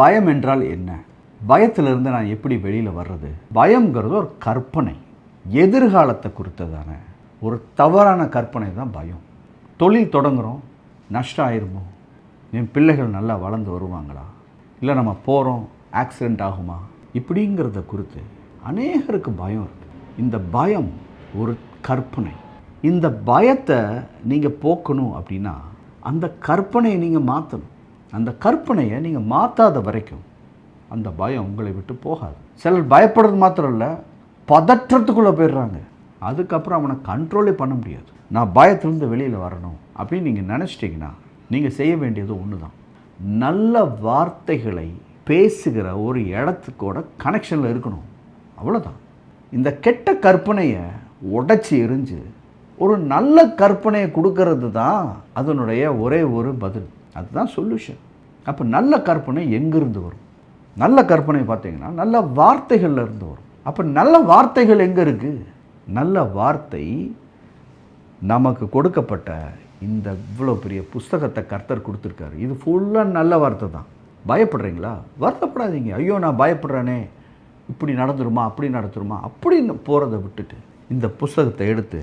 பயம் என்றால் என்ன? பயத்திலிருந்து நான் எப்படி வெளியில் வர்றது? பயம்ங்கிறது ஒரு கற்பனை. எதிர்காலத்தை குறித்ததான. ஒரு தவறான கற்பனை தான் பயம். தொழில் தொடங்குகிறோம் நஷ்டம் ஆயிருமோ என் பிள்ளைகள் நல்லா வளர்ந்து வருவாங்களா? இல்லை நம்ம போகிறோம் ஆக்சிடெண்ட் ஆகுமா? இப்படிங்கிறத குறித்து அநேகருக்கு பயம் இருக்குது இந்த பயம் ஒரு கற்பனை. இந்த பயத்தை நீங்கள் போக்கணும் அப்படின்னா அந்த கற்பனையை நீங்கள் மாற்றணும் அந்த கற்பனையை நீங்கள் மாற்றாத வரைக்கும் அந்த பயம் உங்களை விட்டு போகாது. சிலர் பயப்படுறது மாத்திரம் இல்லை பதற்றத்துக்குள்ளே போயிடுறாங்க. அதுக்கப்புறம் அவனை கண்ட்ரோலே பண்ண முடியாது. நான் பயத்திலிருந்து வெளியில் வரணும் அப்படின்னு நீங்கள் நினச்சிட்டிங்கன்னா நீங்கள் செய்ய வேண்டியது ஒன்று தான் நல்ல வார்த்தைகளை பேசுகிற ஒரு இடத்துக்கூட கனெக்ஷனில் இருக்கணும். அவ்வளோதான் இந்த கெட்ட கற்பனையை உடச்சி எரிஞ்சு ஒரு நல்ல கற்பனையை கொடுக்கறது தான் அதனுடைய ஒரே ஒரு பதில். அதுதான் சொல்யூஷன் அப்போ நல்ல கற்பனை எங்கேருந்து வரும்? நல்ல கற்பனை பார்த்தீங்கன்னா நல்ல வார்த்தைகளில் இருந்து வரும். அப்போ நல்ல வார்த்தைகள் எங்கே இருக்குது நல்ல வார்த்தை நமக்கு கொடுக்கப்பட்ட இந்த இவ்வளோ பெரிய புஸ்தகத்தை கர்த்தர் கொடுத்துருக்காரு. இது ஃபுல்லாக நல்ல வார்த்தை தான். பயப்படுறீங்களா? வருத்தப்படாதீங்க. ஐயோ நான் பயப்படுறேனே. இப்படி நடந்துருமா? அப்படி நடந்துருமா? அப்படின்னு போகிறத விட்டுட்டு இந்த புஸ்தகத்தை எடுத்து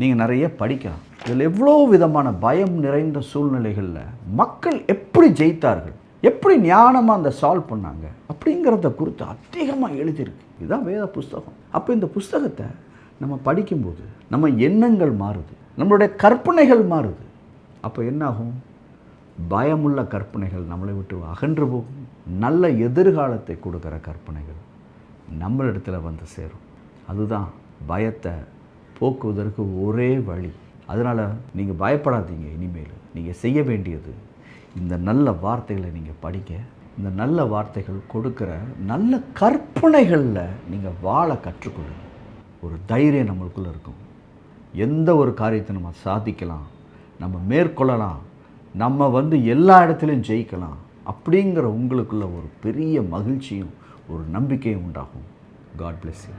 நீங்கள் நிறைய படிக்கலாம். இதில் எவ்வளோ விதமான பயம் நிறைந்த சூழ்நிலைகளில் மக்கள் எப்படி ஜெயித்தார்கள்? எப்படி ஞானமாக அந்த சால்வ் பண்ணாங்க? அப்படிங்கிறத குறித்து அதிகமாக எழுதியிருக்கு. இதுதான் வேத புஸ்தகம். அப்போ இந்த புஸ்தகத்தை நம்ம படிக்கும்போது நம்ம எண்ணங்கள் மாறுது. நம்மளுடைய கற்பனைகள் மாறுது. அப்போ என்னாகும்? பயமுள்ள கற்பனைகள் நம்மளை விட்டு அகன்று போகும். நல்ல எதிர்காலத்தை கொடுக்குற கற்பனைகள் நம்மளிடத்தில் வந்து சேரும். அதுதான் பயத்தை போக்குவதற்கு ஒரே வழி. அதனால் நீங்கள் பயப்படாதீங்க இனிமேல். நீங்கள் செய்ய வேண்டியது இந்த நல்ல வார்த்தைகளை நீங்கள் படிக்க இந்த நல்ல வார்த்தைகள் கொடுக்குற நல்ல கற்பனைகளில் நீங்கள் வாழ கற்றுக்கொள்ளுங்க. ஒரு தைரியம் நம்மளுக்குள்ளே இருக்கும். எந்த ஒரு காரியத்தை நம்ம சாதிக்கலாம் நம்ம மேற்கொள்ளலாம் நம்ம வந்து எல்லா இடத்துலையும் ஜெயிக்கலாம் அப்படிங்கிற உங்களுக்குள்ள ஒரு பெரிய மகிழ்ச்சியும் ஒரு நம்பிக்கையும் உண்டாகும். God bless you